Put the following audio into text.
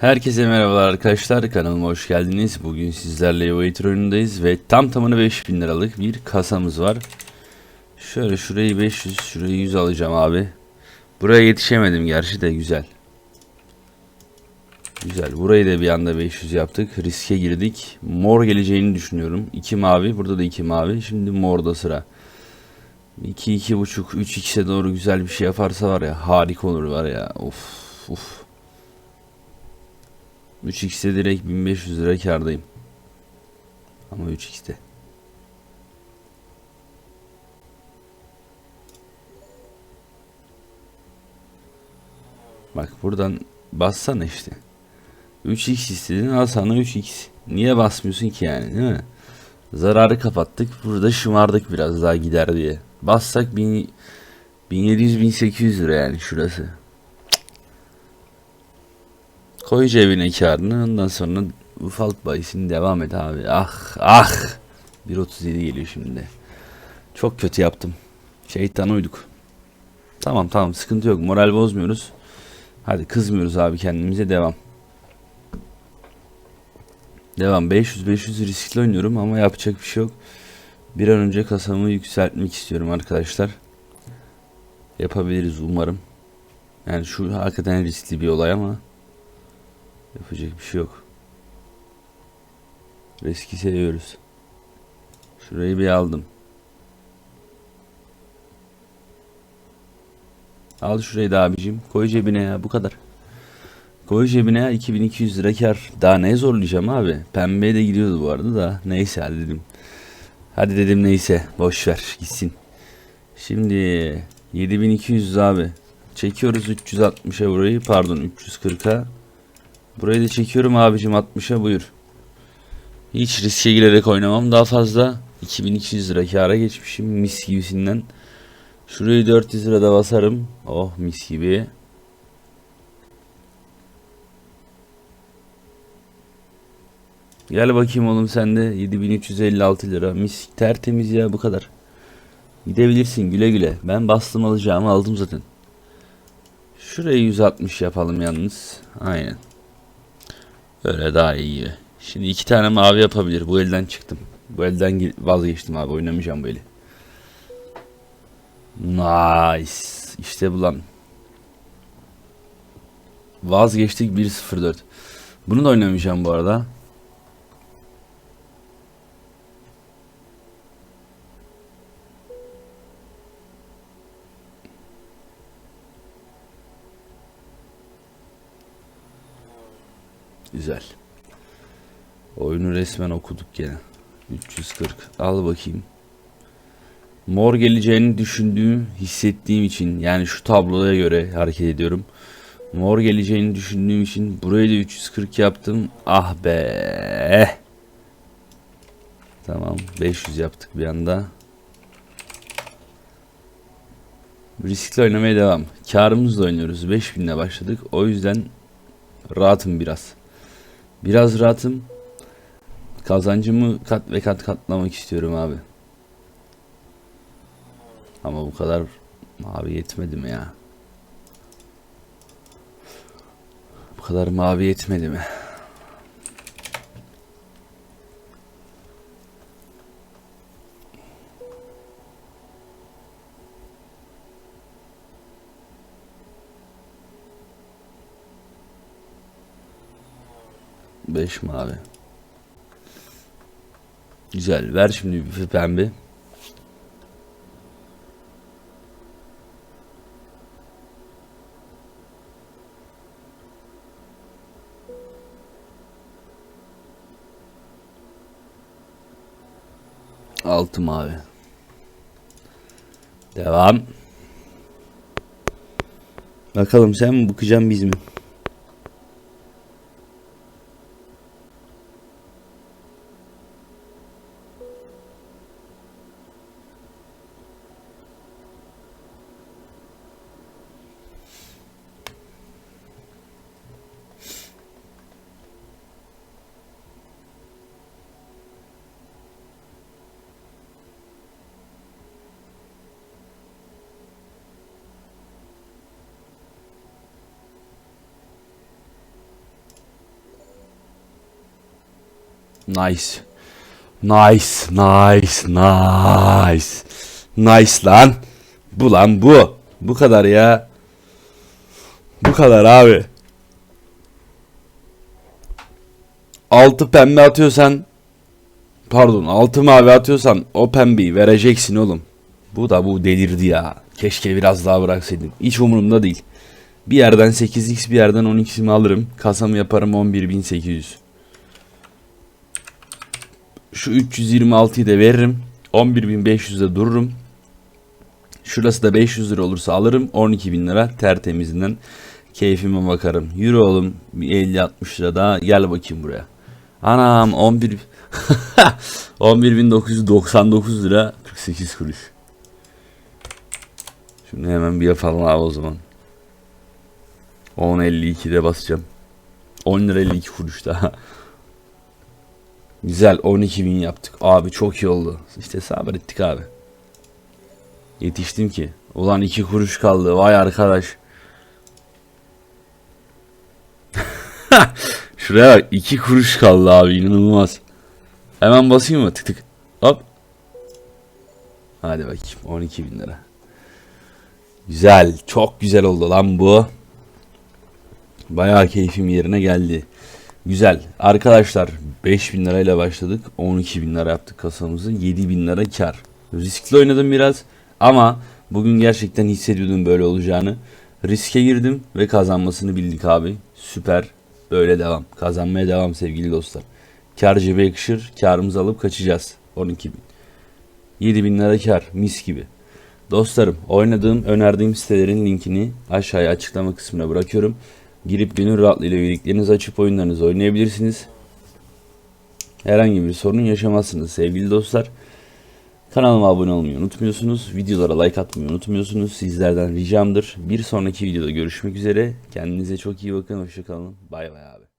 Herkese merhabalar arkadaşlar kanalıma hoş geldiniz. Bugün sizlerle Evator oyunundayız ve tam tamına 5000 liralık bir kasamız var. Şöyle şurayı 500, şurayı 100 alacağım abi. Buraya yetişemedim gerçi de güzel. Güzel. Burayı da bir anda 500 yaptık. Riske girdik. Mor geleceğini düşünüyorum. 2 mavi. Burada da 2 mavi. Şimdi morda sıra. 2 2 buçuk 3 x'e doğru güzel bir şey yaparsa var ya harika olur var ya. Of of. 3x'te direkt 1500 lira kardayım. Ama 3x'te. Bak buradan bassana işte. 3x istedin al sana 3x. Niye basmıyorsun ki yani değil mi? Zararı kapattık. Burada şımardık biraz daha gider diye. Bassak 1000 1700-1800 lira yani şurası. Koy cebine karını ondan sonra ufalt bahisini devam et abi. Ah ah. 1.37 geliyor şimdi. Çok kötü yaptım. Şeytan uyduk. Tamam tamam sıkıntı yok. Moral bozmuyoruz. Hadi kızmıyoruz abi kendimize devam. Devam 500 500 riskli oynuyorum ama yapacak bir şey yok. Bir an önce kasamı yükseltmek istiyorum arkadaşlar. Yapabiliriz umarım. Yani şu hakikaten riskli bir olay ama yapacak bir şey yok. Riski seviyoruz. Şurayı bir aldım. Al şurayı da abicim. Koy cebine ya bu kadar. Koy cebine ya 2200 lira kar. Daha ne zorlayacağım abi. Pembeye de gidiyordu bu arada da. Neyse hadi dedim. Hadi dedim neyse. Boş ver gitsin. Şimdi 7200 abi. Çekiyoruz 360'a burayı. Pardon 340'a. Burayı da çekiyorum abicim 60'a buyur. Hiç riske girerek oynamam daha fazla. 2200 lira kâra geçmişim mis gibisinden. Şurayı 400 lirada basarım. Oh mis gibi. Gel bakayım oğlum sen de 7356 lira. Mis tertemiz ya bu kadar. Gidebilirsin güle güle. Ben bastım alacağımı aldım zaten. Şurayı 160 yapalım yalnız. Aynen. Öyle daha iyi. Şimdi iki tane mavi yapabilir. Bu elden çıktım. Bu elden vazgeçtim abi. Oynamayacağım bu eli. Nice. İşte bu lan. Vazgeçtik 1-0-4. Bunu da oynamayacağım bu arada. Güzel. Oyunu resmen okuduk gene. 340. Al bakayım. Mor geleceğini düşündüğüm, hissettiğim için yani şu tabloya göre hareket ediyorum. Mor geleceğini düşündüğüm için burayı da 340 yaptım. Ah be. Tamam 500 yaptık bir anda. Riskli oynamaya devam. Karımızla oynuyoruz. 5000 ile başladık. O yüzden rahatım biraz. Biraz rahatım. Kazancımı kat ve kat katlamak istiyorum abi. Ama bu kadar mavi yetmedi mi ya? Bu kadar mavi yetmedi mi? Beş mavi. Güzel. Ver şimdi bir pembe. Altı mavi. Devam. Bakalım sen mi bakacaksın biz mi? Nice. Nice, nice, nice. Nice lan. Bu lan bu. Bu kadar ya. Bu kadar abi. Altı pembe atıyorsan pardon altı mavi atıyorsan o pembeyi vereceksin oğlum. Bu da bu delirdi ya. Keşke biraz daha bıraksaydım. Hiç umurumda değil. Bir yerden 8x bir yerden 12'simi alırım. Kasamı yaparım 11.800. Şu 326'yı da veririm. 11.500'de dururum. Şurası da 500 lira olursa alırım. 12.000 lira tertemizinden keyfime bakarım. Yürü oğlum bir 50-60 lira daha gel bakayım buraya. Anam 11 11.999 lira 48 kuruş. Şunu hemen bir yapalım abi o zaman. 10.52'de basacağım. 10 lira 52 kuruş daha. Güzel 12 bin yaptık. Abi çok iyi oldu. İşte sabrettik abi. Yetiştim ki. Ulan 2 kuruş kaldı. Vay arkadaş. Şuraya bak 2 kuruş kaldı abi inanılmaz. Hemen basayım mı? Tık tık. Hop. Hadi bakayım 12 bin lira. Güzel. Çok güzel oldu lan bu. Bayağı keyfim yerine geldi. Güzel. Arkadaşlar 5000 lirayla başladık. 12 bin lira yaptık kasamızı. 7 bin lira kar. Riskli oynadım biraz. Ama bugün gerçekten hissediyordum böyle olacağını. Riske girdim ve kazanmasını bildik abi. Süper. Böyle devam. Kazanmaya devam sevgili dostlar. Kar cebe yakışır. Karımızı alıp kaçacağız. 12 bin. 7 bin lira kar. Mis gibi. Dostlarım oynadığım önerdiğim sitelerin linkini aşağıya açıklama kısmına bırakıyorum. Girip gönül rahatlığıyla üyeliklerinizi açıp oyunlarınızı oynayabilirsiniz. Herhangi bir sorun yaşamazsınız sevgili dostlar. Kanalıma abone olmayı unutmuyorsunuz. Videolara like atmayı unutmuyorsunuz. Sizlerden ricamdır. Bir sonraki videoda görüşmek üzere. Kendinize çok iyi bakın. Hoşçakalın. Bay bay abi.